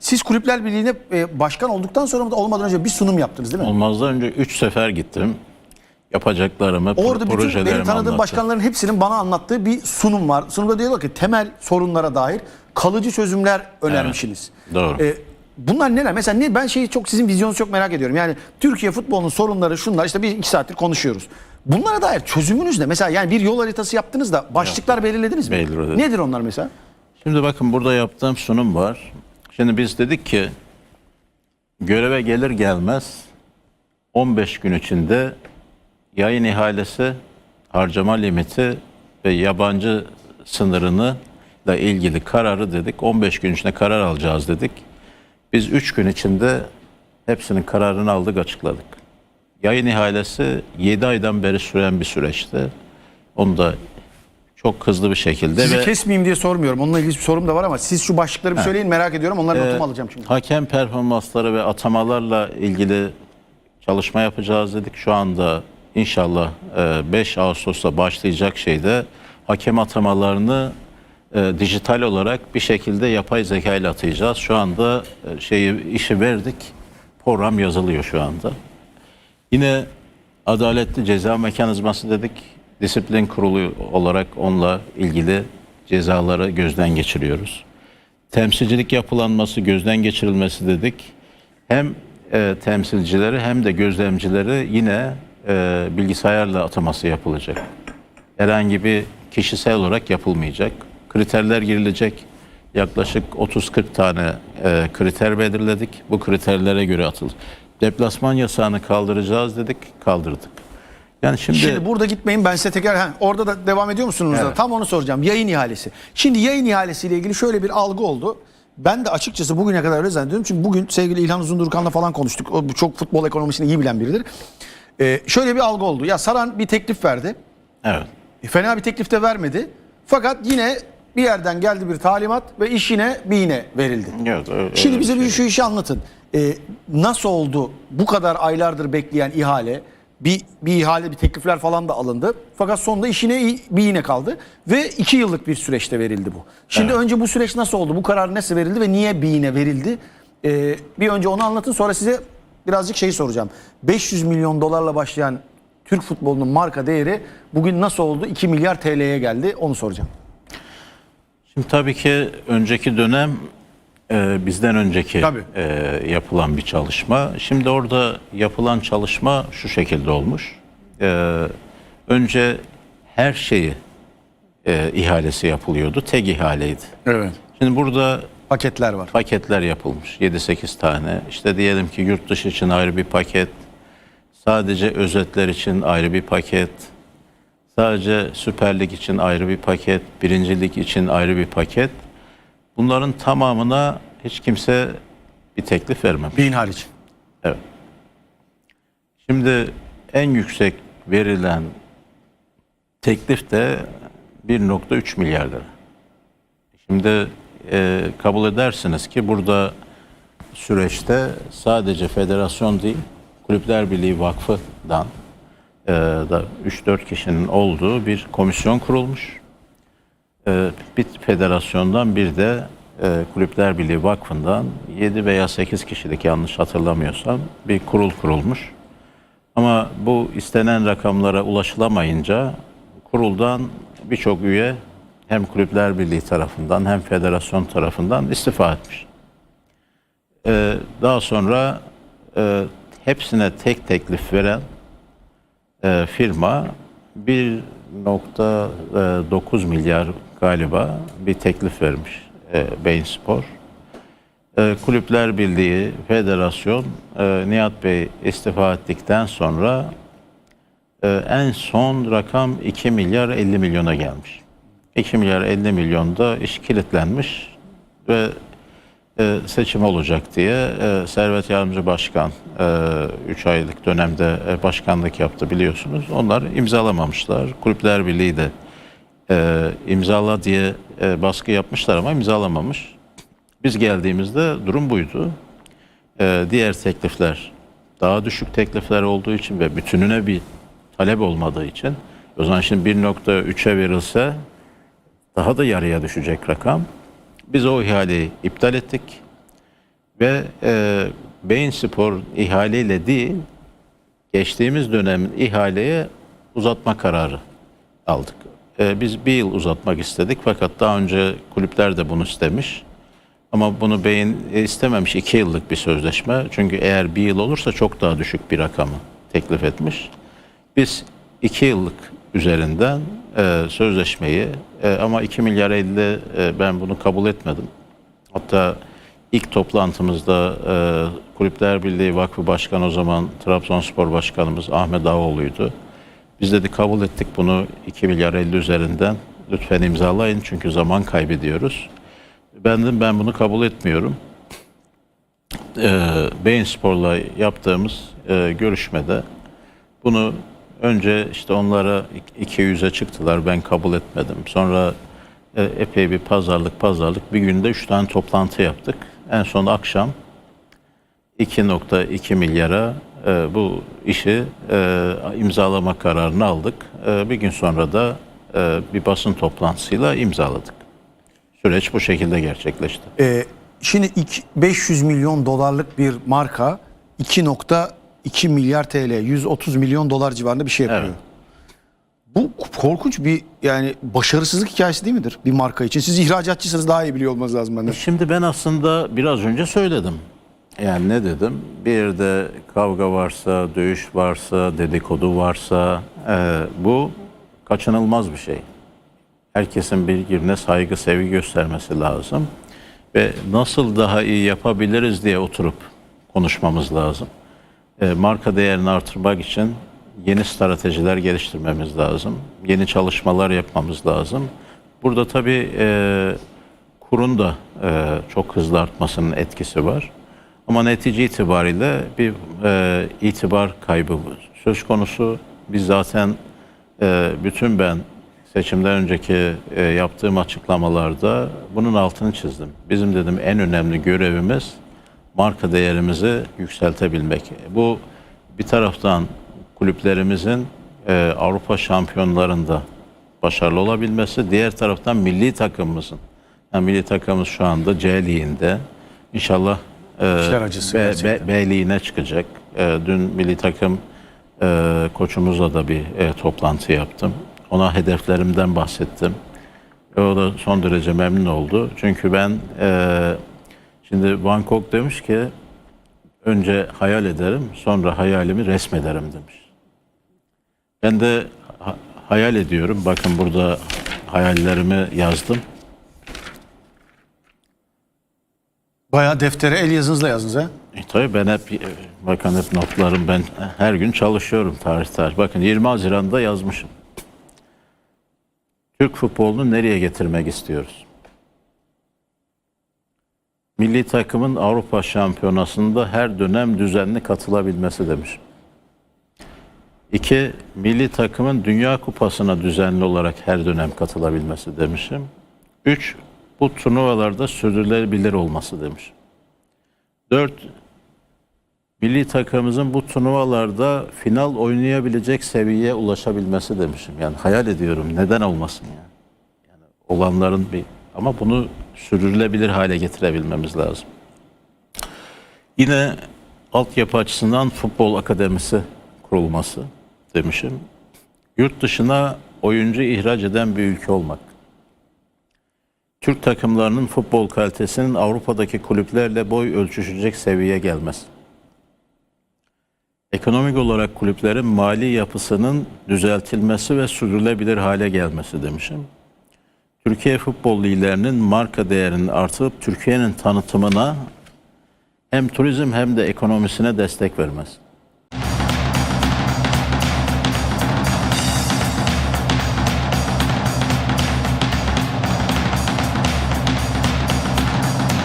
Siz Kulüpler Birliği'ne e, başkan olduktan sonra mı da olmadan önce bir sunum yaptınız değil mi? Olmazdan önce 3 sefer gittim. Yapacaklarımı, Orada bütün projelerimi benim tanıdığım anlattım. başkanların hepsinin bana anlattığı bir sunum var. Sunumda diyorlar ki temel sorunlara dair kalıcı çözümler önermişsiniz. doğru. Ee, bunlar neler? Mesela ne ben şeyi çok sizin vizyonunuzu çok merak ediyorum. Yani Türkiye futbolunun sorunları şunlar işte bir iki saattir konuşuyoruz. Bunlara dair çözümünüz ne? Mesela yani bir yol haritası yaptınız da başlıklar belirlediniz mi? Belirledim. Nedir onlar mesela? Şimdi bakın burada yaptığım sunum var. Şimdi biz dedik ki göreve gelir gelmez 15 gün içinde yayın ihalesi, harcama limiti ve yabancı sınırını da ilgili kararı dedik. 15 gün içinde karar alacağız dedik. Biz 3 gün içinde hepsinin kararını aldık açıkladık. Yayın ihalesi 7 aydan beri süren bir süreçti. Onu da çok hızlı bir şekilde Sizi ve kesmeyeyim diye sormuyorum. Onunla ilgili bir sorum da var ama siz şu başlıkları bir söyleyin merak ediyorum. Onları Ee, notumu alacağım şimdi. Hakem performansları ve atamalarla ilgili çalışma yapacağız dedik. Şu anda inşallah e, 5 Ağustos'ta başlayacak şeyde hakem atamalarını e, dijital olarak bir şekilde yapay zeka ile atayacağız. Şu anda e, şeyi işi verdik. Program yazılıyor şu anda. Yine adaletli ceza mekanizması dedik. Disiplin kurulu olarak onunla ilgili cezaları gözden geçiriyoruz. Temsilcilik yapılanması, gözden geçirilmesi dedik. Hem e, temsilcileri hem de gözlemcileri yine e, bilgisayarla ataması yapılacak. Herhangi bir kişisel olarak yapılmayacak. Kriterler girilecek. Yaklaşık 30-40 tane e, kriter belirledik. Bu kriterlere göre atılır. Deplasman yasağını kaldıracağız dedik, kaldırdık. Yani şimdi, Şimdi burada gitmeyin ben size tekrar ha, orada da devam ediyor musunuz? da? Evet. Tam onu soracağım. Yayın ihalesi. Şimdi yayın ihalesiyle ilgili şöyle bir algı oldu. Ben de açıkçası bugüne kadar öyle zannediyorum. Çünkü bugün sevgili İlhan Uzundurkan'la falan konuştuk. O çok futbol ekonomisini iyi bilen biridir. Ee, şöyle bir algı oldu. Ya Saran bir teklif verdi. evet. E, Fena bir teklif de vermedi. Fakat yine bir yerden geldi bir talimat ve iş yine bir yine verildi. Evet, öyle- Şimdi bize bir bir şey. şu işi anlatın. Ee, nasıl oldu bu kadar aylardır bekleyen ihale? Bir, bir ihale, bir teklifler falan da alındı. Fakat sonunda işine bir yine kaldı. Ve iki yıllık bir süreçte verildi bu. Şimdi önce bu süreç nasıl oldu? Bu karar nasıl verildi ve niye bir yine verildi? Ee, bir önce onu anlatın sonra size birazcık şey soracağım. 500 milyon dolarla başlayan Türk futbolunun marka değeri bugün nasıl oldu? 2 milyar TL'ye geldi. Onu soracağım. Şimdi tabii ki önceki dönem e, bizden önceki Tabii. e, yapılan bir çalışma. Şimdi orada yapılan çalışma şu şekilde olmuş. E, önce her şeyi e, ihalesi yapılıyordu. Tek ihaleydi. Evet. Şimdi burada Paketler var. paketler yapılmış. 7-8 tane. İşte diyelim ki yurt dışı için ayrı bir paket. Sadece özetler için ayrı bir paket. Sadece Süper Lig için ayrı bir paket. Birincilik için ayrı bir paket. Bunların tamamına hiç kimse bir teklif vermemiş. Bin hariç. Evet. Şimdi en yüksek verilen teklif de 1.3 milyar lira. Şimdi e, kabul edersiniz ki burada süreçte sadece federasyon değil, Kulüpler Birliği Vakfı'dan e, da 3-4 kişinin olduğu bir komisyon kurulmuş. E, bir federasyondan bir de e, Kulüpler Birliği Vakfı'ndan 7 veya 8 kişilik yanlış hatırlamıyorsam bir kurul kurulmuş. Ama bu istenen rakamlara ulaşılamayınca kuruldan birçok üye hem Kulüpler Birliği tarafından hem federasyon tarafından istifa etmiş. Ee, daha sonra e, hepsine tek teklif veren e, firma 1.9 milyar galiba bir teklif vermiş e, Beyin Spor. E, Kulüpler Birliği, Federasyon e, Nihat Bey istifa ettikten sonra e, en son rakam 2 milyar 50 milyona gelmiş. 2 milyar 50 milyonda iş kilitlenmiş ve e, seçim olacak diye e, Servet Yardımcı Başkan 3 aylık dönemde e, başkanlık yaptı biliyorsunuz. Onlar imzalamamışlar. Kulüpler Birliği de e, imzala diye e, baskı yapmışlar ama imzalamamış. Biz geldiğimizde durum buydu. Ee, diğer teklifler daha düşük teklifler olduğu için ve bütününe bir talep olmadığı için o zaman şimdi 1.3'e verilse daha da yarıya düşecek rakam. Biz o ihaleyi iptal ettik. Ve e, Beyin Spor ihaleyle değil, geçtiğimiz dönemin ihaleye uzatma kararı aldık. E, biz bir yıl uzatmak istedik fakat daha önce kulüpler de bunu istemiş. Ama bunu beyin istememiş iki yıllık bir sözleşme. Çünkü eğer bir yıl olursa çok daha düşük bir rakamı teklif etmiş. Biz iki yıllık üzerinden e, sözleşmeyi e, ama 2 milyar 50 e, ben bunu kabul etmedim. Hatta ilk toplantımızda e, Kulüpler Birliği Vakfı Başkanı o zaman Trabzonspor Başkanımız Ahmet Ağoğlu'ydu. Biz dedi kabul ettik bunu 2 milyar 50 üzerinden. Lütfen imzalayın çünkü zaman kaybediyoruz. Ben dedim ben bunu kabul etmiyorum. Ee, Beyin Spor'la yaptığımız e, görüşmede bunu önce işte onlara 200'e çıktılar ben kabul etmedim. Sonra e, epey bir pazarlık pazarlık bir günde 3 tane toplantı yaptık. En son akşam 2.2 milyara e, bu işi e, imzalama kararını aldık. E, bir gün sonra da e, bir basın toplantısıyla imzaladık. Süreç bu şekilde gerçekleşti. Ee, şimdi iki- 500 milyon dolarlık bir marka 2.2 milyar TL 130 milyon dolar civarında bir şey yapıyor. Evet. Bu korkunç bir yani başarısızlık hikayesi değil midir bir marka için? Siz ihracatçısınız daha iyi biliyor olmanız lazım benden. Şimdi ben aslında biraz önce söyledim. Yani ne dedim? Bir yerde kavga varsa, dövüş varsa, dedikodu varsa e, bu kaçınılmaz bir şey. Herkesin birbirine saygı, sevgi göstermesi lazım. Ve nasıl daha iyi yapabiliriz diye oturup konuşmamız lazım. E, marka değerini artırmak için yeni stratejiler geliştirmemiz lazım. Yeni çalışmalar yapmamız lazım. Burada tabii e, kurun da e, çok hızlı artmasının etkisi var. Ama netice itibariyle bir e, itibar kaybı söz konusu. Biz zaten e, bütün ben seçimden önceki e, yaptığım açıklamalarda bunun altını çizdim. Bizim dedim en önemli görevimiz marka değerimizi yükseltebilmek. Bu bir taraftan kulüplerimizin e, Avrupa şampiyonlarında başarılı olabilmesi, diğer taraftan milli takımımızın. Yani milli takımımız şu anda C Ligi'nde. İnşallah İşler acısı B, gerçekten. B, B Ligi'ne çıkacak. E, dün milli takım e, koçumuzla da bir e, toplantı yaptım. Ona hedeflerimden bahsettim. E, o da son derece memnun oldu. Çünkü ben e, şimdi Gogh demiş ki önce hayal ederim sonra hayalimi resmederim demiş. Ben de ha- hayal ediyorum. Bakın burada hayallerimi yazdım. Bayağı deftere el yazınızla yazdınız ha? E, tabii ben hep e, bakın hep notlarım ben her gün çalışıyorum tarih tarih. Bakın 20 Haziran'da yazmışım. Türk futbolunu nereye getirmek istiyoruz? Milli takımın Avrupa Şampiyonası'nda her dönem düzenli katılabilmesi demişim. İki, milli takımın Dünya Kupası'na düzenli olarak her dönem katılabilmesi demişim. Üç, bu turnuvalarda sürdürülebilir olması demişim. Dört, milli takımımızın bu turnuvalarda final oynayabilecek seviyeye ulaşabilmesi demişim. Yani hayal ediyorum neden olmasın yani. Yani olanların bir ama bunu sürdürülebilir hale getirebilmemiz lazım. Yine altyapı açısından futbol akademisi kurulması demişim. Yurt dışına oyuncu ihraç eden bir ülke olmak. Türk takımlarının futbol kalitesinin Avrupa'daki kulüplerle boy ölçüşecek seviyeye gelmesi. Ekonomik olarak kulüplerin mali yapısının düzeltilmesi ve sürdürülebilir hale gelmesi demişim. Türkiye futbol liderinin marka değerinin artırıp Türkiye'nin tanıtımına hem turizm hem de ekonomisine destek vermesi.